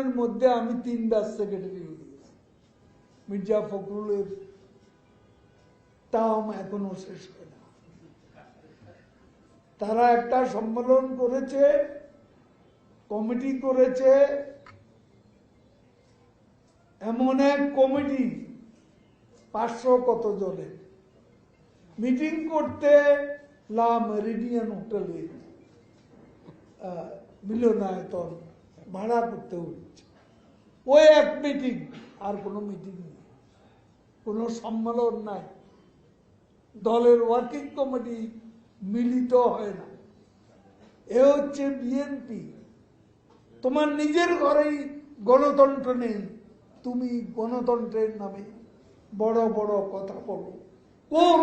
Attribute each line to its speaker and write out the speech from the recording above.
Speaker 1: এর মধ্যে আমি তিন তিনবার সেক্রেটারি দিয়েছি মির্জা ফখরুলের টার্ম এখনও শেষ হয় না। তারা একটা সম্মেলন করেছে, কমিটি করেছে। এমন এক কমিটি, পাঁচশো কত জনের। মিটিং করতে লা মেরিডিয়ান হোটেলে মিলনায়তন ভাড়া করতে হচ্ছে ওই এক মিটিং আর কোনো মিটিং নেই। কোনো সম্মেলন নাই। দলের ওয়ার্কিং কমিটি মিলিত হয় না। এ হচ্ছে বিএনপি তোমার নিজের ঘরেই গণতন্ত্র নেই, তুমি গণতন্ত্রের নামে বড় বড় কথা বলো। কোন